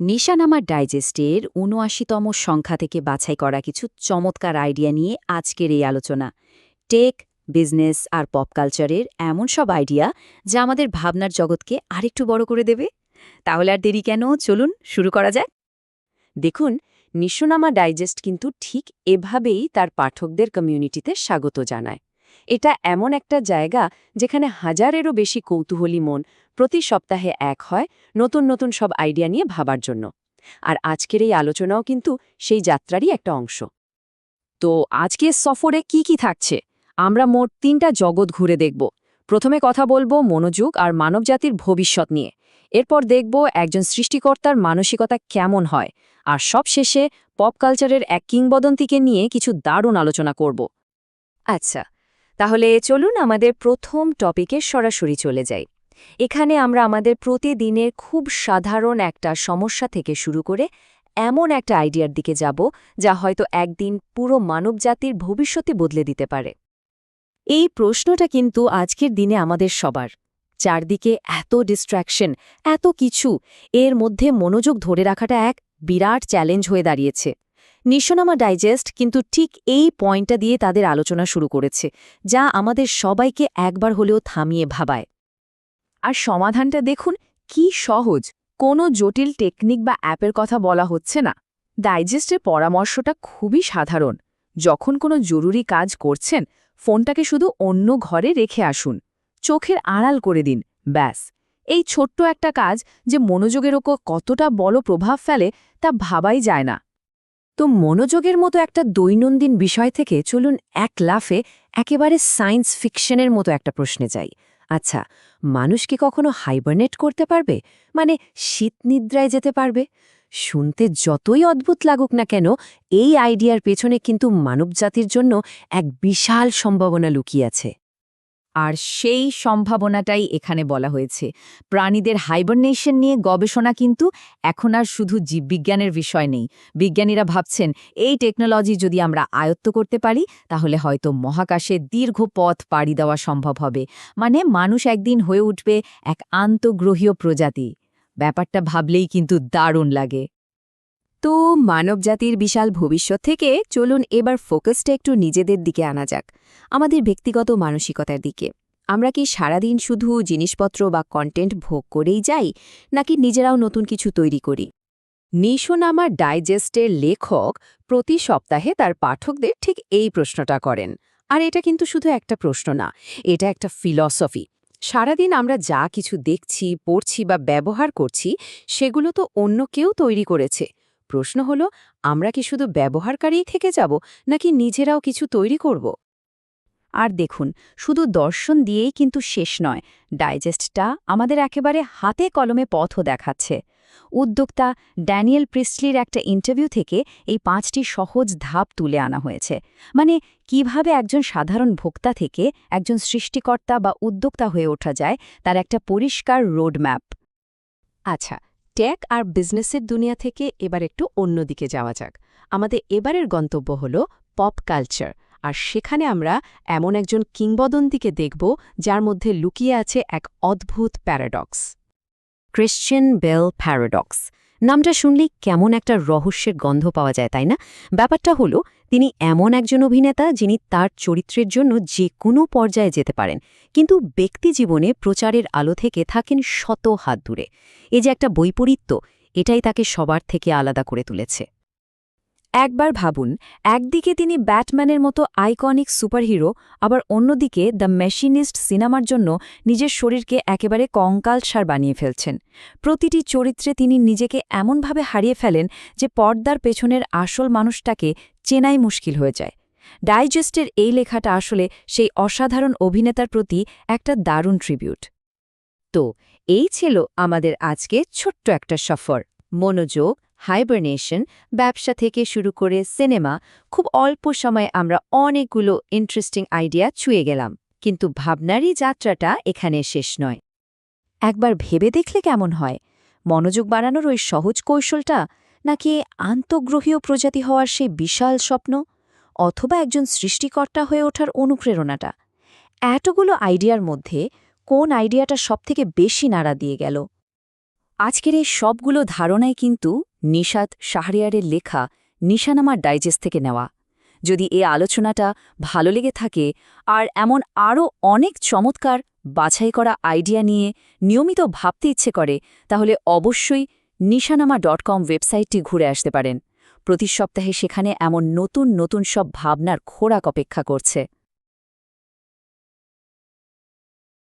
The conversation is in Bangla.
নিশানামা ডাইজেস্টের উনআশিতম সংখ্যা থেকে বাছাই করা কিছু চমৎকার আইডিয়া নিয়ে আজকের এই আলোচনা। টেক, বিজনেস আর পপ কালচারের এমন সব আইডিয়া যা আমাদের ভাবনার জগৎকে আরেকটু বড় করে দেবে। তাহলে আর দেরি কেন? চলুন, শুরু করা যাক। দেখুন, নিশোনামা ডাইজেস্ট কিন্তু ঠিক এভাবেই তার পাঠকদের কমিউনিটিতে স্বাগত জানায়। এটা এমন একটা জায়গা যেখানে হাজারেরও বেশি কৌতূহলী মন প্রতি সপ্তাহে এক হয় নতুন নতুন সব আইডিয়া নিয়ে ভাবার জন্য। আর আজকের এই আলোচনাও কিন্তু সেই যাত্রারই একটা অংশ। তো আজকের সফরে কি কি থাকছে? আমরা মোট তিনটা জগৎ ঘুরে দেখব। প্রথমে কথা বলব মনোযোগ আর মানবজাতির ভবিষ্যৎ নিয়ে। এরপর দেখব একজন সৃষ্টিকর্তার মানসিকতা কেমন হয়। আর সব শেষে পপ কালচারের এক কিংবদন্তিকে নিয়ে কিছু দারুণ আলোচনা করব। আচ্ছা তাহলে চলুন আমাদের প্রথম টপিকে সরাসরি চলে যাই। এখানে আমরা আমাদের প্রতিদিনের খুব সাধারণ একটা সমস্যা থেকে শুরু করে এমন একটা আইডিয়ার দিকে যাব যা হয়তো একদিন পুরো মানবজাতির ভবিষ্যতে বদলে দিতে পারে। এই প্রশ্নটা কিন্তু আজকের দিনে আমাদের সবার। চারদিকে এত ডিস্ট্র্যাকশন এত কিছু, এর মধ্যে মনোযোগ ধরে রাখাটা এক বিরাট চ্যালেঞ্জ হয়ে দাঁড়িয়েছে। নিশনামা ডাইজেস্ট কিন্তু ঠিক এই পয়েন্টটা দিয়ে তাদের আলোচনা শুরু করেছে, যা আমাদের সবাইকে একবার হলেও থামিয়ে ভাবায়। আর সমাধানটা দেখুন, কি সহজ। কোনো জটিল টেকনিক বা অ্যাপের কথা বলা হচ্ছে না। ডাইজেস্টের পরামর্শটা খুবই সাধারণ। যখন কোনো জরুরি কাজ করছেন, ফোনটাকে শুধু অন্য ঘরে রেখে আসুন। চোখের আড়াল করে দিন, ব্যাস। এই ছোট্ট একটা কাজ যে মনোযোগের ওপর কতটা বড় প্রভাব ফেলে, তা ভাবাই যায় না। তো মনোযোগের মতো একটা দৈনন্দিন বিষয় থেকে চলুন এক লাফে একেবারে সায়েন্স ফিকশনের মতো একটা প্রশ্নে যাই। আচ্ছা মানুষ কি কখনো হাইবারনেট করতে পারবে? মানে শীত নিদ্রায় যেতে পারবে? শুনতে যতই অদ্ভুত লাগুক না কেন, এই আইডিয়ার পেছনে কিন্তু মানবজাতির জন্য এক বিশাল সম্ভাবনা লুকিয়ে আছে। আর সেই সম্ভাবনাটাই এখানে বলা হয়েছে। প্রাণীদের হাইবারনেশন নিয়ে গবেষণা কিন্তু এখন আর শুধু জীববিজ্ঞানের বিষয় নেই। বিজ্ঞানীরা ভাবছেন, এই টেকনোলজি যদি আমরা আয়ত্ত করতে পারি, তাহলে হয়তো মহাকাশে দীর্ঘ পথ পাড়ি দেওয়া সম্ভব হবে। মানে মানুষ একদিন হয়ে উঠবে এক আন্তগ্রহীয় প্রজাতি। ব্যাপারটা ভাবলেই কিন্তু দারুণ লাগে। তো মানবজাতির বিশাল ভবিষ্যৎ থেকে চলুন এবার ফোকাসটা একটু নিজেদের দিকে আনা যাক, আমাদের ব্যক্তিগত মানসিকতার দিকে। আমরা কি সারাদিন শুধু জিনিসপত্র বা কন্টেন্ট ভোগ করেই যাই, নাকি নিজেরাও নতুন কিছু তৈরি করি? নিশোনামা ডাইজেস্টের লেখক প্রতি সপ্তাহে তার পাঠকদের ঠিক এই প্রশ্নটা করেন। আর এটা কিন্তু শুধু একটা প্রশ্ন না, এটা একটা ফিলসফি সারাদিন আমরা যা কিছু দেখছি, পড়ছি বা ব্যবহার করছি, সেগুলো তো অন্য কেউ তৈরি করেছে। প্রশ্ন হল, আমরা কি শুধু ব্যবহারকারী থেকে যাব, নাকি নিজেরাও কিছু তৈরি করব? আর দেখুন, শুধু দর্শন দিয়েই কিন্তু শেষ নয়, ডাইজেস্টটা আমাদের একেবারে হাতে কলমে পথও দেখাচ্ছে। উদ্যোক্তা ড্যানিয়েল প্রিস্টলির একটা ইন্টারভিউ থেকে এই পাঁচটি সহজ ধাপ তুলে আনা হয়েছে। মানে কীভাবে একজন সাধারণ ভোক্তা থেকে একজন সৃষ্টিকর্তা বা উদ্যোক্তা হয়ে ওঠা যায়, তার একটা পরিষ্কার রোডম্যাপ। আচ্ছা টেক আর বিজনেসের দুনিয়া থেকে এবার একটু অন্যদিকে যাওয়া যাক। আমাদের এবারের গন্তব্য হল পপ কালচার আর সেখানে আমরা এমন একজন কিংবদন্তিকে দেখব যার মধ্যে লুকিয়ে আছে এক অদ্ভুত প্যারাডক্স ক্রিশ্চিয়ান বেল প্যারাডক্স নামটা শুনলেই কেমন একটা রহস্যের গন্ধ পাওয়া যায়, তাই না? ব্যাপারটা হলো, তিনি এমন একজন অভিনেতা যিনি তার চরিত্রের জন্য যে কোনো পর্যায়ে যেতে পারেন, কিন্তু ব্যক্তি জীবনে প্রচারের আলো থেকে থাকেন শত হাত দূরে। এ যে একটা বৈপরীত্য, এটাই তাকে সবার থেকে আলাদা করে তুলেছে। একবার ভাবুন, একদিকে তিনি ব্যাটম্যানের মতো আইকনিক সুপারহিরো, আবার অন্যদিকে দ্য মেশিনিস্ট সিনেমার জন্য নিজের শরীরকে একেবারে কঙ্কাল সার বানিয়ে ফেলছেন। প্রতিটি চরিত্রে তিনি নিজেকে এমনভাবে হারিয়ে ফেলেন যে পর্দার পেছনের আসল মানুষটাকে চেনাই মুশকিল হয়ে যায়। ডাইজেস্টের এই লেখাটা আসলে সেই অসাধারণ অভিনেতার প্রতি একটা দারুণ ট্রিবিউট। তো, এই ছিল আমাদের আজকে ছোট্ট একটা সফর। মনোযোগ হাইবারনেশন ব্যবসা থেকে শুরু করে সিনেমা খুব অল্প সময়ে আমরা অনেকগুলো ইন্টারেস্টিং আইডিয়া ছুঁয়ে গেলাম। কিন্তু ভাবনারই যাত্রাটা এখানে শেষ নয়। একবার ভেবে দেখলে কেমন হয়? মনোযোগ বাড়ানোর ওই সহজ কৌশলটা, নাকি আন্তগ্রহীয় প্রজাতি হওয়ার সেই বিশাল স্বপ্ন? অথবা একজন সৃষ্টিকর্তা হয়ে ওঠার অনুপ্রেরণাটা? এতগুলো আইডিয়ার মধ্যে কোন আইডিয়াটা সবথেকে বেশি নাড়া দিয়ে গেল? আজকের এই সবগুলো ধারণাই কিন্তু নিশাত শাহরিয়ারের লেখা নিশানামার ডাইজেস্ট থেকে নেওয়া। যদি এ আলোচনাটা ভালো লেগে থাকে, আর এমন আরও অনেক চমৎকার বাছাই করা আইডিয়া নিয়ে নিয়মিত ভাবতে ইচ্ছে করে, তাহলে অবশ্যই নিশানামা ডট কম ওয়েবসাইটটি ঘুরে আসতে পারেন। প্রতি সপ্তাহে সেখানে এমন নতুন নতুন সব ভাবনার খোরাক অপেক্ষা করছে।